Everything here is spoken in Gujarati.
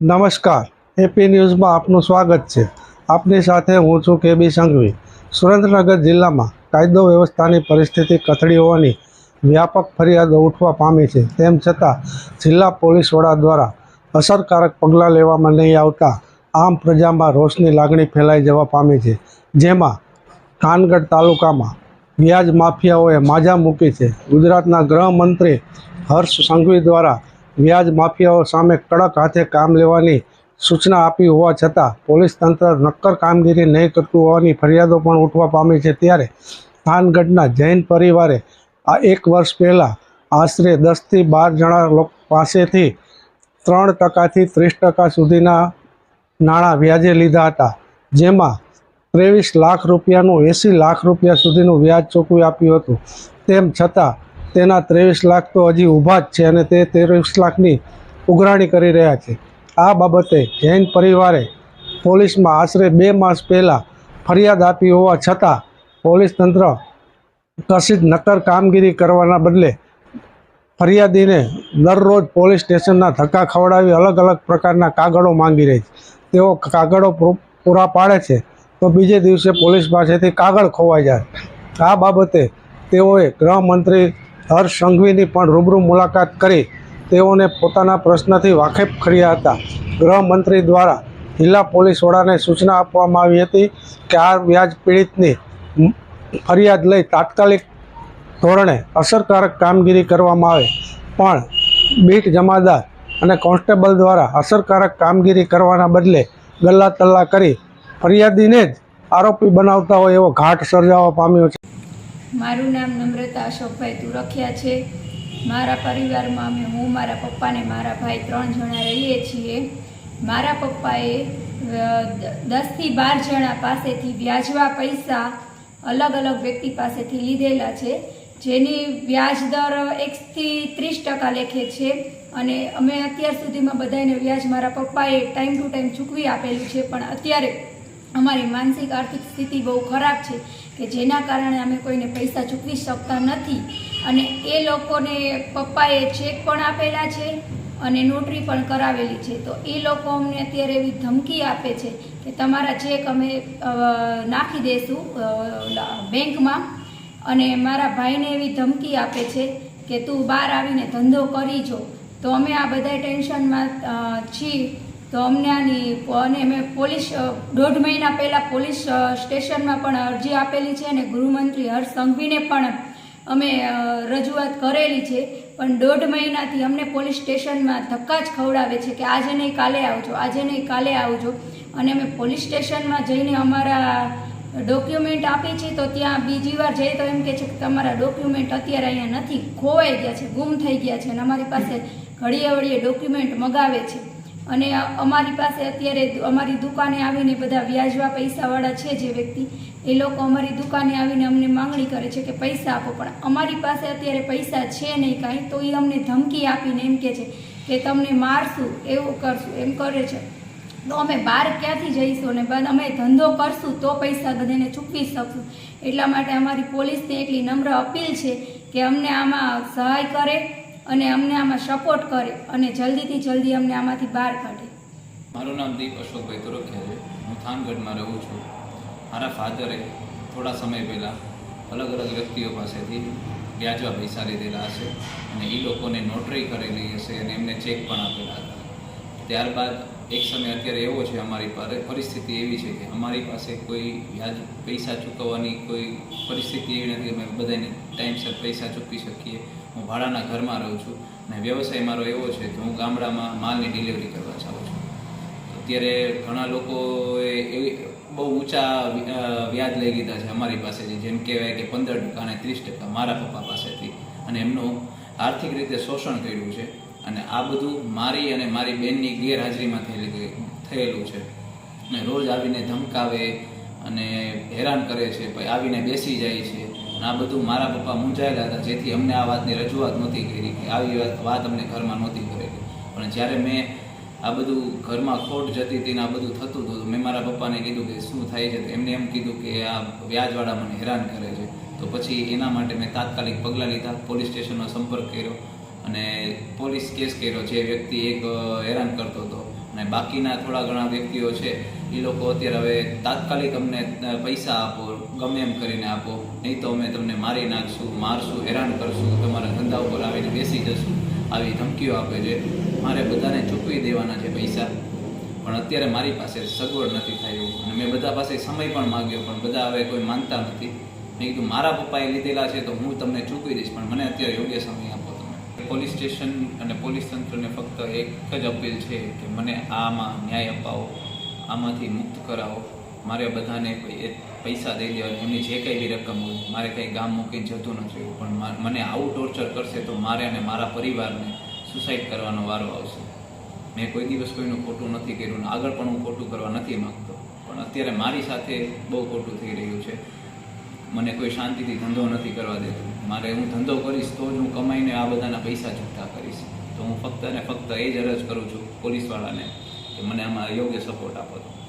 નમસ્કાર. એપી ન્યૂઝમાં આપનું સ્વાગત છે. આપની સાથે હું છું કેબી સંઘવી. સુરેન્દ્રનગર જિલ્લામાં કાયદો વ્યવસ્થાની પરિસ્થિતિ કથળી હોવાની વ્યાપક ફરિયાદો ઉઠવા પામી છે. તેમ છતાં, જિલ્લા પોલીસ વડા દ્વારા અસરકારક પગલાં લેવામાં નહીં આવતા આમ પ્રજામાં રોષની લાગણી ફેલાઈ જવા પામી છે. જેમાં ખાનગઢ તાલુકામાં વ્યાજ માફિયાઓએ માજા મૂકી છે. ગુજરાતના ગૃહમંત્રી હર્ષ સંઘવી દ્વારા વ્યાજ માફિયાઓ સામે કડક હાથે કામ લેવાની સૂચના આપી હોવા છતાં પોલીસ તંત્ર નક્કર કામગીરી નહીં કરતું હોવાની ફરિયાદો પણ ઉઠવા પામી છે. ત્યારે થાનગઢના જૈન પરિવારે આ એક વર્ષ પહેલાં આશરે દસથી બાર જણા લોકો પાસેથી ત્રણ ટકાથી ત્રીસ ટકા સુધીના નાણાં વ્યાજે લીધા હતા, જેમાં ત્રેવીસ લાખ રૂપિયાનું એંસી લાખ રૂપિયા સુધીનું વ્યાજ ચૂકવી આપ્યું હતું. તેમ છતાં તેના ત્રેવીસ લાખ તો હજી ઊભા જ છે અને તે ત્રેવીસ લાખની ઉઘરાણી કરી રહ્યા છે. આ બાબતે જૈન પરિવારે પોલીસમાં આશરે બે માસ પહેલાં ફરિયાદ આપી હોવા છતાં પોલીસ તંત્ર કશી જ નક્કર કામગીરી કરવાના બદલે ફરિયાદીને દરરોજ પોલીસ સ્ટેશનના ધક્કા ખવડાવી અલગ અલગ પ્રકારના કાગળો માંગી રહી છે. તેઓ કાગળો પૂરા પાડે છે તો બીજે દિવસે પોલીસ પાસેથી કાગળ ખોવાઈ જાય. આ બાબતે તેઓએ ગૃહમંત્રી હર્ષ સંઘવીની પણ રૂબરૂ મુલાકાત કરી તેઓને પોતાના પ્રશ્નથી વાકેફ કર્યા હતા. ગૃહમંત્રી દ્વારા જિલ્લા પોલીસ વડાને સૂચના આપવામાં આવી હતી કે આ વ્યાજ પીડિતની ફરિયાદ લઈ તાત્કાલિક ધોરણે અસરકારક કામગીરી કરવામાં આવે. પણ બીટ જમાદાર અને કોન્સ્ટેબલ દ્વારા અસરકારક કામગીરી કરવાના બદલે ગલ્લા તલ્લા કરી ફરિયાદીને જ આરોપી બનાવતા હોય એવો ઘાટ સર્જાવા પામ્યો છે. મારું નામ નમ્રતા અશોકભાઈ તુરખિયા છે. મારા પરિવારમાં અમે, હું, મારા પપ્પા ને મારા ભાઈ ત્રણ જણા રહીએ છીએ. મારા પપ્પાએ દસથી બાર જણા પાસેથી વ્યાજવા પૈસા અલગ અલગ વ્યક્તિ પાસેથી લીધેલા છે. જેની વ્યાજ દર એકથી ત્રીસ ટકા લેખે છે અને અમે અત્યાર સુધીમાં બધાને વ્યાજ મારા પપ્પાએ ટાઈમ ટુ ટાઈમ ચૂકવી આપેલું છે. પણ અત્યારે અમારી માનસિક આર્થિક સ્થિતિ બહુ ખરાબ છે. કે જેના કારણે અમે કોઈને પૈસા ચૂકવી શકતા નથી. અને એ લોકોને પપ્પાએ ચેક પણ આપેલા છે અને નોટરી પણ કરાવેલી છે. તો એ લોકો અમને અત્યારે એવી ધમકી આપે છે કે તમારા ચેક અમે નાખી દઈશું બેંકમાં. અને મારા ભાઈને એવી ધમકી આપે છે કે તું બહાર આવીને ધંધો કરી જો. તો અમે આ બધા ટેન્શનમાં છીએ. તો અમને આની અને અમે પોલીસ દોઢ મહિના પહેલાં પોલીસ સ્ટેશનમાં પણ અરજી આપેલી છે અને ગૃહમંત્રી હર્ષ સંઘવીને પણ અમે રજૂઆત કરેલી છે. પણ દોઢ મહિનાથી અમને પોલીસ સ્ટેશનમાં ધક્કા જ ખવડાવે છે કે આજે નહીં કાલે આવજો, આજે નહીં કાલે આવજો. અને અમે પોલીસ સ્ટેશનમાં જઈને અમારા ડોક્યુમેન્ટ આપી છે તો ત્યાં બીજી વાર જઈએ તો એમ કે છે કે તમારા ડોક્યુમેન્ટ અત્યારે અહીંયા નથી, ખોવાઈ ગયા છે, ગુમ થઈ ગયા છે અને અમારી પાસે ઘડીએ વળીએ ડોક્યુમેન્ટ મગાવે છે. અને અમારી પાસે અત્યારે અમારી દુકાને આવીને બધા વ્યાજવા પૈસાવાળા છે જે વ્યક્તિ, એ લોકો અમારી દુકાને આવીને અમને માંગણી કરે છે કે પૈસા આપો, પણ અમારી પાસે અત્યારે પૈસા છે નહીં કાંઈ, તો એ અમને ધમકી આપીને એમ કહે છે કે તમને મારશું, એવું કરશું એમ કરે છે. તો અમે બહાર ક્યાંથી જઈશું અને અમે ધંધો કરશું તો પૈસા બધાને ચૂકવી શકશું. એટલા માટે અમારી પોલીસને એટલી નમ્ર અપીલ છે કે અમને આમાં સહાય કરે અને અમને આમાં સપોર્ટ કરે અને જલ્દીથી જલ્દી અમને આમાંથી બહાર કાઢે. મારું નામ દીપ અશોકભાઈ તુરખિયા છે. હું થાનગઢમાં રહું છું. મારા ફાધરે થોડા સમય પહેલાં અલગ અલગ વ્યક્તિઓ પાસેથી વ્યાજવા પૈસા લીધેલા હશે અને એ લોકોને નોટરી કરેલી હશે અને એમને ચેક પણ આપેલા હતા. ત્યારબાદ એક સમય અત્યારે એવો છે અમારી પાસે, પરિસ્થિતિ એવી છે કે અમારી પાસે કોઈ વ્યાજ, પૈસા ચૂકવવાની કોઈ પરિસ્થિતિ એવી નથી અમે બધાને ટાઈમસર પૈસા ચૂકવી શકીએ. હું ભાડાના ઘરમાં રહું છું અને વ્યવસાય મારો એવો છે કે હું ગામડામાં માલની ડિલિવરી કરવા જાઉં છું. અત્યારે ઘણા લોકોએ એવી બહુ ઊંચા વ્યાજ લઈ લીધા છે અમારી પાસેથી જેમ કહેવાય કે પંદર ટકા અને ત્રીસ ટકા મારા પપ્પા પાસેથી. અને એમનું આર્થિક રીતે શોષણ કર્યું છે. અને આ બધું મારી અને મારી બેનની ગેરહાજરીમાં થયેલી થયેલું છે. અને રોજ આવીને ધમકાવે અને હેરાન કરે છે, પછી આવીને બેસી જાય છે. અને આ બધું મારા પપ્પા મૂંઝાયેલા હતા, જેથી અમને આ વાતની રજૂઆત નહોતી કરી કે આવી વાત- અમને ઘરમાં નહોતી કરેલી પણ જ્યારે મેં આ બધું ઘરમાં ખોટ જતી હતી ને આ બધું થતું હતું મેં મારા પપ્પાને કીધું કે શું થાય છે? એમને એમ કીધું કે આ વ્યાજવાળા મને હેરાન કરે છે. તો પછી એના માટે મેં તાત્કાલિક પગલાં લીધા, પોલીસ સ્ટેશનનો સંપર્ક કર્યો. અને પોલીસ કેસ કર્યો જે વ્યક્તિ એક હેરાન કરતો હતો. અને બાકીના થોડા ઘણા વ્યક્તિઓ છે, એ લોકો અત્યારે હવે તાત્કાલિક અમને પૈસા આપો, ગમે એમ કરીને આપો. નહીં તો અમે તમને મારી નાખશું, મારશું, હેરાન કરશું, તમારા ધંધા ઉપર આવીને બેસી જશું, આવી ધમકીઓ આપે છે. મારે બધાને ચૂકવી દેવાના છે પૈસા. પણ અત્યારે મારી પાસે સગવડ નથી થાય અને મેં બધા પાસે સમય પણ માગ્યો, પણ બધા હવે કોઈ માનતા નથી. મેં કીધું, મારા પપ્પાએ લીધેલા છે તો હું તમને ચૂકવી દઈશ, પણ મને અત્યારે યોગ્ય સમય આપો. પોલીસ સ્ટેશન અને પોલીસ તંત્રને ફક્ત એક જ અપીલ છે કે મને આમાં ન્યાય અપાવો, આમાંથી મુક્ત કરાવો. મારે બધાને પૈસા દઈ દેવા, એમની જે કંઈ બી રકમ હોય, મારે કંઈ ગામ મૂકીને જતું નથી પણ મને આવું ટોર્ચર કરશે તો મારે અને મારા પરિવારને સુસાઇડ કરવાનો વારો આવશે. મેં કોઈ દિવસ કોઈનું ખોટું નથી કર્યું આગળ પણ હું ખોટું કરવા નથી માગતો. પણ અત્યારે મારી સાથે બહુ ખોટું થઈ રહ્યું છે. મને કોઈ શાંતિથી ધંધો નથી કરવા દેતું. મારે હું ધંધો કરીશ તો જ હું કમાઈને આ બધાના પૈસા છૂટા કરીશ. તો હું ફક્ત ને ફક્ત એ જ અરજ કરું છું પોલીસવાળાને કે મને આમાં યોગ્ય સપોર્ટ આપો તો